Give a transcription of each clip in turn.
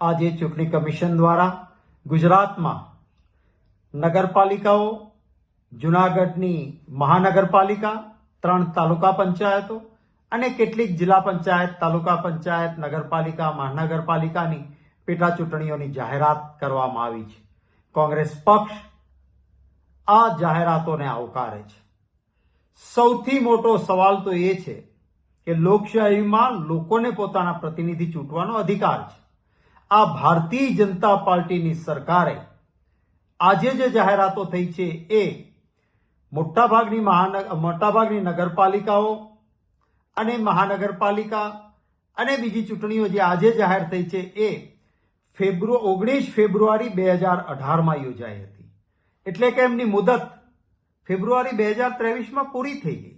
આજે ચૂંટણી કમિશન દ્વારા ગુજરાતમાં નગરપાલિકાઓ, જુનાગઢની મહાનગરપાલિકા, ત્રણ તાલુકા પંચાયતો અને કેટલીક જિલ્લા પંચાયત, તાલુકા પંચાયત, નગરપાલિકા, મહાનગરપાલિકાની પેટા ચૂંટણીઓની જાહેરાત કરવામાં આવી છે. કોંગ્રેસ પક્ષ આ જાહેરાતોને આવકારે છે. સૌથી મોટો સવાલ તો એ છે કે લોકશાહીમાં લોકોને પોતાના પ્રતિનિધિ ચૂંટવાનો અધિકાર છે. આ ભારતીય જનતા પાર્ટીની સરકારે આજે જે જાહેરાતો થઈ છે એ મોટાભાગની મહાનગર મોટાભાગની નગરપાલિકાઓ અને મહાનગરપાલિકા અને બીજી ચૂંટણીઓ જે આજે જાહેર થઈ છે એ ફેબ્રુ, ઓગણીસ ફેબ્રુઆરી બે હજાર અઢારમાં યોજાઈ હતી. એટલે કે એમની મુદત ફેબ્રુઆરી બે હજાર ત્રેવીસમાં પૂરી થઈ ગઈ.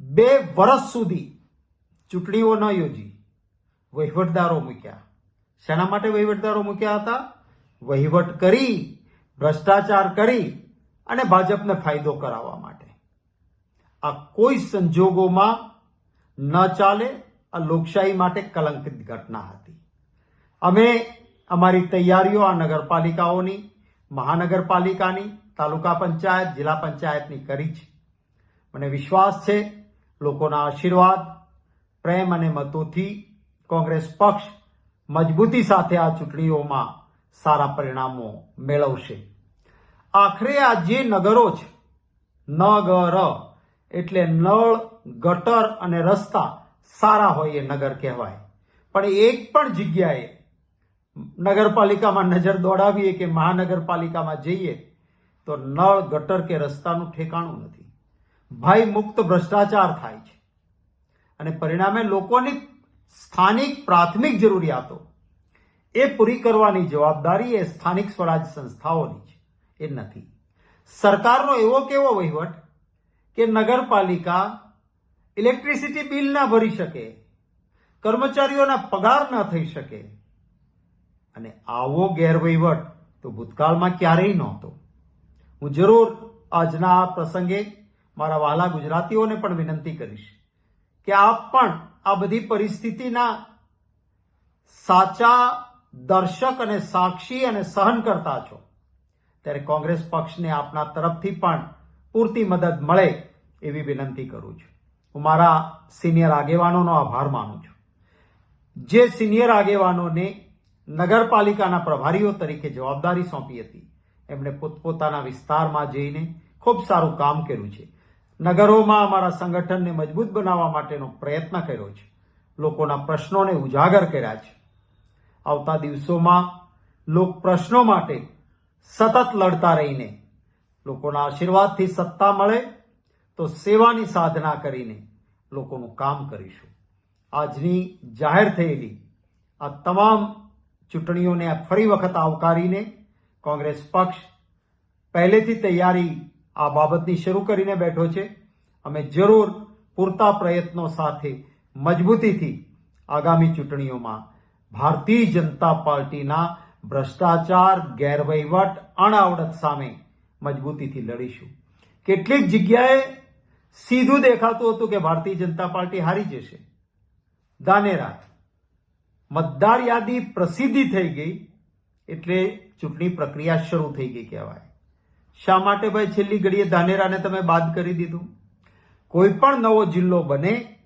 બે વર્ષ સુધી ચૂંટણીઓ ન યોજી, વહીવટદારો મૂક્યા. શેના માટે વહીવટદારો મૂક્યા હતા? વહીવટ કરી, ભ્રષ્ટાચાર કરી અને ભાજપને ફાયદો કરાવવા માટે. આ કોઈ સંજોગોમાં ન ચાલે, આ લોકશાહી માટે કલંકિત ઘટના હતી. અમે અમારી તૈયારીઓ આ નગરપાલિકાઓની, મહાનગરપાલિકાની, તાલુકા પંચાયત, જિલ્લા પંચાયતની કરી છે. મને વિશ્વાસ છે, લોકોના આશીર્વાદ, પ્રેમ અને મતોથી કોંગ્રેસ પક્ષ મજબૂતી સાથે આ ચૂંટણીઓમાં સારા પરિણામો મેળવશે. આખરે આ જે નગરો છે, નગર એટલે નળ, ગટર અને રસ્તા સારા હોય એ નગર કહેવાય. પણ એક પણ જગ્યાએ નગરપાલિકામાં નજર દોડાવીએ કે મહાનગરપાલિકામાં જઈએ, તો નળ, ગટર કે રસ્તાનું ઠેકાણું નથી. ભય મુક્ત ભ્રષ્ટાચાર થાય છે. અને પરિણામે લોકોની સ્થાનિક પ્રાથમિક જરૂરિયાતો. એ પૂરી કરવાની જવાબદારી એ સ્થાનિક સ્વરાજ સંસ્થાઓની છે. એ નથી. સરકારનો એવો કેવો વહીવટ કે નગરપાલિકા ઇલેક્ટ્રિસિટી બિલ ના ભરી શકે, કર્મચારીઓના પગાર ન થઈ શકે, અને આવો ગેરવહીવટ તો ભૂતકાળમાં ક્યારેય નહોતો. હું જરૂર આજના આ પ્રસંગે મારા વહાલા ગુજરાતીઓને પણ વિનંતી કરીશ કે આપ પણ આ બધી પરિસ્થિતિના સાચા દર્શક અને સાક્ષી અને સહન કરતા છો. ત્યારે કોંગ્રેસ પક્ષને આપના તરફથી પણ પૂરતી મદદ મળે એવી વિનંતી કરું છું. હું મારા સિનિયર આગેવાનોનો આભાર માનું છું. જે સિનિયર આગેવાનોને નગરપાલિકાના પ્રભારીઓ તરીકે જવાબદારી સોંપી હતી, એમણે પોતપોતાના વિસ્તારમાં જઈને ખૂબ સારું કામ કર્યું છે. નગરોમાં અમારા સંગઠનને મજબૂત બનાવવા માટેનો પ્રયત્ન કર્યો છે. લોકોના પ્રશ્નોને ઉજાગર કર્યા છે. આવતા દિવસોમાં લોક પ્રશ્નો માટે સતત લડતા રહીને, લોકોના આશીર્વાદથી સત્તા મળે તો સેવાની સાધના કરીને લોકોનું કામ કરીશું. આજની જાહેર થયેલી આ તમામ ચૂંટણીઓને ફરી વખત આવકારીને કોંગ્રેસ પક્ષ પહેલેથી તૈયારી આ બાબતની શરૂ કરીને બેઠો છે. અમે જરૂર પૂરતા પ્રયત્નો સાથે મજબૂતીથી આગામી ચૂંટણીઓમાં ભારતીય જનતા પાર્ટીના ભ્રષ્ટાચાર, ગેરવહીવટ અણઆવડત સામે મજબૂતીથી લડીશું. કેટલીક જગ્યાએ સીધું દેખાતું હતું કે ભારતીય જનતા પાર્ટી હારી જશે. દાનેરા. મતદાર યાદી પ્રસિદ્ધિ થઈ ગઈ, એટલે ચૂંટણી પ્રક્રિયા શરૂ થઈ ગઈ કહેવાય. શા માટે ભાઈ છેલ્લી ઘડીએ ધાનેરાને તમે બાદ કરી દીધું? કોઈ પણ નવો જિલ્લો બને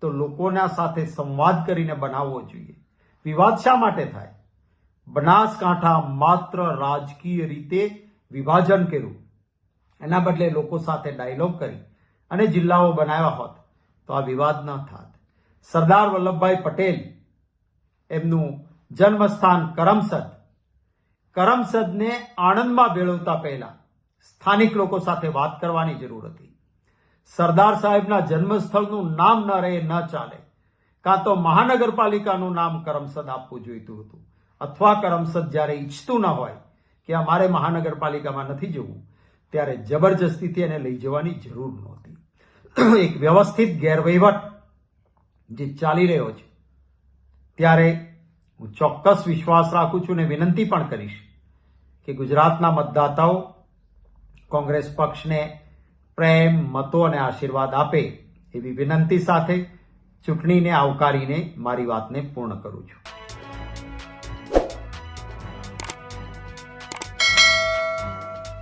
તો લોકોના સાથે સંવાદ કરીને બનાવવો જોઈએ. વિવાદ શા માટે થાય? બનાસકાંઠા માત્ર રાજકીય રીતે વિભાજન કર્યું. એના બદલે લોકો સાથે ડાયલોગ કરી અને જિલ્લાઓ બનાવ્યા હોત તો આ વિવાદ ન થાત. સરદાર વલ્લભભાઈ પટેલ એમનું જન્મસ્થાન કરમસદ કરમસદને આણંદમાં ભેળવતા પહેલા સ્થાનિક લોકો સાથે વાત કરવાની જરૂર હતી. સરદાર સાહેબના જન્મસ્થળનું નામ ન રહે, ન ચાલે, કાં તો મહાનગરપાલિકાનું નામ કરમસદ આપવું જોઈતું હતું, અથવા કરમસદ જ્યારે ઈચ્છતું ન હોય કે અમારે મહાનગરપાલિકામાં નથી જવું, ત્યારે જબરજસ્તીથી એને લઈ જવાની જરૂર નહોતી. એક વ્યવસ્થિત ગેરવહીવટ જે ચાલી રહ્યો છે, ત્યારે હું ચોક્કસ વિશ્વાસ રાખું છું અને વિનંતી પણ કરીશ કે ગુજરાતના મતદાતાઓ કોંગ્રેસ પક્ષને પ્રેમ, મતો અને આશીર્વાદ આપે એવી વિનંતી સાથે ચૂંટણીને આવકારીને મારી વાતને પૂર્ણ કરું છું.